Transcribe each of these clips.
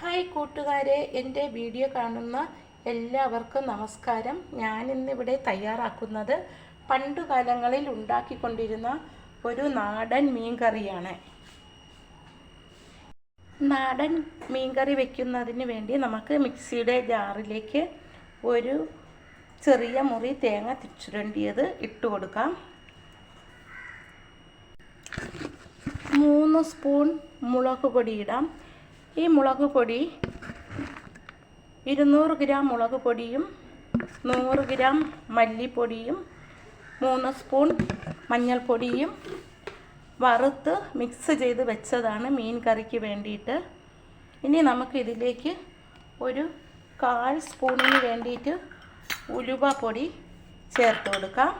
Hi കൂട്ടുകാരെ എന്റെ video കാണുന്ന എല്ലാവർക്കും നമസ്കാരം. ഞാൻ ഇന്നിവിടെ തയ്യാറാക്കുന്നത് പണ്ടുകാലങ്ങളിൽ ഉണ്ടാക്കിക്കൊണ്ടിരുന്ന ഒരു നാടൻ മീൻകറിയാണ്. നാടൻ മീൻകറി വയ്ക്കുന്നതിന് വേണ്ടി നമുക്ക് മിക്സിയുടെ ജാറിലേക്ക് ഒരു ചെറിയ മുറി തേങ്ങ തിച്ചുരണ്ടിയത് ഇട്ട് കൊടുക്കാം. മൂന്ന് സ്പൂൺ മുളക് പൊടി ഇടാം. ഈ മുളക് പൊടി ഇരുന്നൂറ് ഗ്രാം മുളക് പൊടിയും നൂറ് ഗ്രാം മല്ലിപ്പൊടിയും മൂന്ന് സ്പൂൺ മഞ്ഞൾപ്പൊടിയും വറുത്ത് മിക്സ് ചെയ്ത് വെച്ചതാണ് മീൻ കറിക്ക് വേണ്ടിയിട്ട്. ഇനി നമുക്ക് ഇതിലേക്ക് ഒരു കാൽ സ്പൂണിന് വേണ്ടിയിട്ട് ഉലുവ പൊടി ചേർത്ത് കൊടുക്കാം.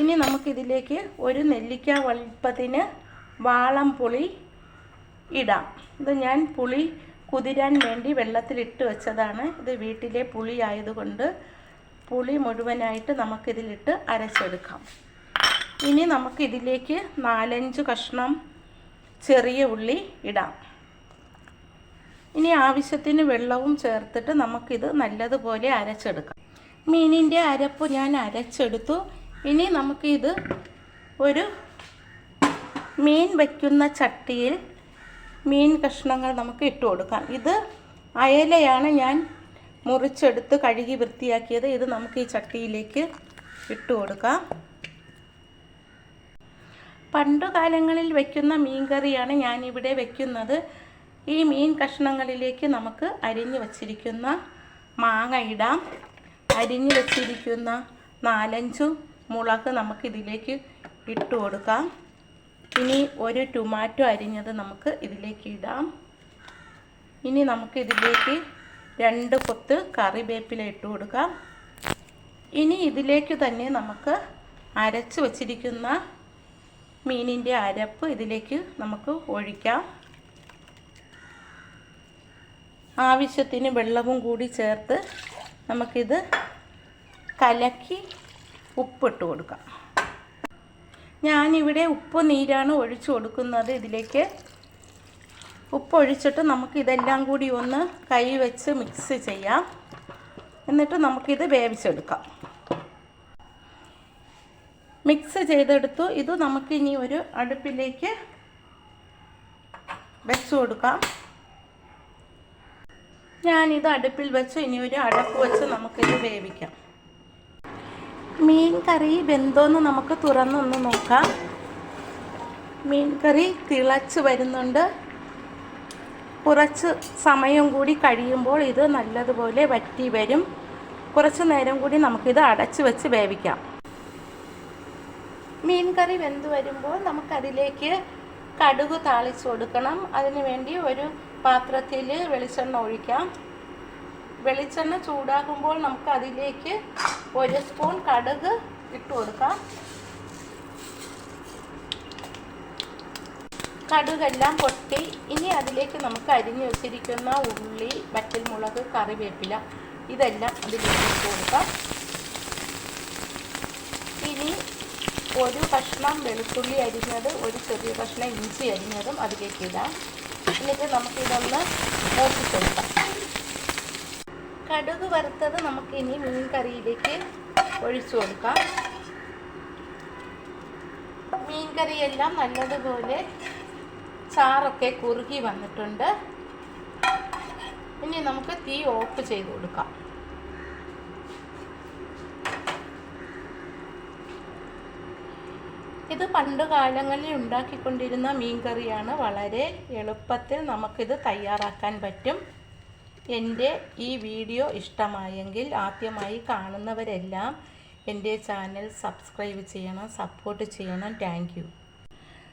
ഇനി നമുക്കിതിലേക്ക് ഒരു നെല്ലിക്ക വലുപ്പത്തിന് വാളം പുളി ഇടാം. ഇത് ഞാൻ പുളി കുതിരാൻ വേണ്ടി വെള്ളത്തിലിട്ട് വെച്ചതാണ്. ഇത് വീട്ടിലെ പുളി ആയതുകൊണ്ട് പുളി മുഴുവനായിട്ട് നമുക്കിതിലിട്ട് അരച്ചെടുക്കാം. ഇനി നമുക്ക് ഇതിലേക്ക് നാലഞ്ച് കഷ്ണം ചെറിയ ഉള്ളി ഇടാം. ഇനി ആവശ്യത്തിന് വെള്ളവും ചേർത്തിട്ട് നമുക്കിത് നല്ലതുപോലെ അരച്ചെടുക്കാം. മീനിന്റെ അരപ്പ് ഞാൻ അരച്ചെടുത്തു. ഇനി നമുക്കിത് ഒരു മീൻ വയ്ക്കുന്ന ചട്ടിയിൽ മീൻ കഷ്ണങ്ങൾ നമുക്ക് ഇട്ട് കൊടുക്കാം. ഇത് അയലയാണ് ഞാൻ മുറിച്ചെടുത്ത് കഴുകി വൃത്തിയാക്കിയത്. ഇത് നമുക്ക് ഈ ചട്ടിയിലേക്ക് ഇട്ട് കൊടുക്കാം. പണ്ടു കാലങ്ങളിൽ വയ്ക്കുന്ന മീൻ കറിയാണ് ഞാനിവിടെ വയ്ക്കുന്നത് ഈ മീൻ കഷ്ണങ്ങളിലേക്ക് നമുക്ക് അരിഞ്ഞു വച്ചിരിക്കുന്ന മാങ്ങ ഇടാം. അരിഞ്ഞു വച്ചിരിക്കുന്ന നാലഞ്ചു മുളക് നമുക്കിതിലേക്ക് ഇട്ട് കൊടുക്കാം. ഇനി ഒരു ടൊമാറ്റോ അരിഞ്ഞത് നമുക്ക് ഇതിലേക്ക് ഇടാം. ഇനി നമുക്ക് ഇതിലേക്ക് രണ്ട് കൊത്ത് കറിവേപ്പില ഇട്ട് കൊടുക്കാം. ഇനി ഇതിലേക്ക് തന്നെ നമുക്ക് അരച്ച് വച്ചിരിക്കുന്ന മീനിന്റെ അരപ്പ് ഇതിലേക്ക് നമുക്ക് ഒഴിക്കാം. ആവശ്യത്തിന് വെള്ളവും കൂടി ചേർത്ത് നമുക്കിത് കലക്കി ഉപ്പിട്ട് കൊടുക്കാം. ഞാനിവിടെ ഉപ്പ് നീരാണ് ഒഴിച്ചു കൊടുക്കുന്നത്. ഇതിലേക്ക് ഉപ്പ് ഒഴിച്ചിട്ട് നമുക്ക് ഇതെല്ലാം കൂടി ഒന്ന് കൈ വെച്ച് മിക്സ് ചെയ്യാം. എന്നിട്ട് നമുക്കിത് വേവിച്ചെടുക്കാം. മിക്സ് ചെയ്തെടുത്തു. ഇത് നമുക്കിനി ഒരു അടുപ്പിലേക്ക് വെച്ച് കൊടുക്കാം. ഞാനിത് അടുപ്പിൽ വെച്ച് ഇനി ഒരു അടപ്പ് വെച്ച് നമുക്കിത് വേവിക്കാം. മീൻ കറി വെന്തോന്ന് നമുക്ക് തുറന്നൊന്ന് നോക്കാം. മീൻ കറി തിളച്ച് വരുന്നുണ്ട്. കുറച്ച് സമയം കൂടി കഴിയുമ്പോൾ ഇത് നല്ലതുപോലെ വറ്റി വരും. കുറച്ച് നേരം കൂടി നമുക്കിത് അടച്ച് വെച്ച് വേവിക്കാം. മീൻ കറി വെന്ത് വരുമ്പോൾ നമുക്കതിലേക്ക് കടുക് താളിച്ച് കൊടുക്കണം. അതിനു വേണ്ടി ഒരു പാത്രത്തിൽ വെളിച്ചെണ്ണ ഒഴിക്കാം. വെളിച്ചെണ്ണ ചൂടാകുമ്പോൾ നമുക്ക് അതിലേക്ക് ഒരു സ്പൂൺ കടുക് ഇട്ട് കൊടുക്കാം. കടുകെല്ലാം പൊട്ടി. ഇനി അതിലേക്ക് നമുക്ക് അരിഞ്ഞു വെച്ചിരിക്കുന്ന ഉള്ളി വറ്റൽമുളക് കറിവേപ്പില ഇതെല്ലാം അതിലേക്ക് ഇട്ട് കൊടുക്കാം. ഇനി ഒരു കഷ്ണം വെളുത്തുള്ളി അരിഞ്ഞത് ഒരു ചെറിയ കഷ്ണം ഇഞ്ചി അരിഞ്ഞതും അതിലേക്ക് ഇടാം. എന്നിട്ട് നമുക്കിതൊന്ന് കടുക് നമുക്ക് ഇനി മീൻ കറിയിലേക്ക് ഒഴിച്ചു കൊടുക്കാം. മീൻ കറിയെല്ലാം നല്ലതുപോലെ ചാറൊക്കെ കുറുകി വന്നിട്ടുണ്ട്. ഇനി നമുക്ക് തീ ഓഫ് ചെയ്ത് കൊടുക്കാം. ഇത് പണ്ട് കാലങ്ങളിൽ ഉണ്ടാക്കിക്കൊണ്ടിരുന്ന മീൻ കറിയാണ് വളരെ എളുപ്പത്തിൽ നമുക്കിത് തയ്യാറാക്കാൻ പറ്റും. എന്റെ ഈ വീഡിയോ ഇഷ്ടമായെങ്കിൽ ആദ്യമായി കാണുന്നവരെല്ലാം എന്റെ ചാനൽ സബ്സ്ക്രൈബ് ചെയ്യണം സപ്പോർട്ട് ചെയ്യണം. താങ്ക്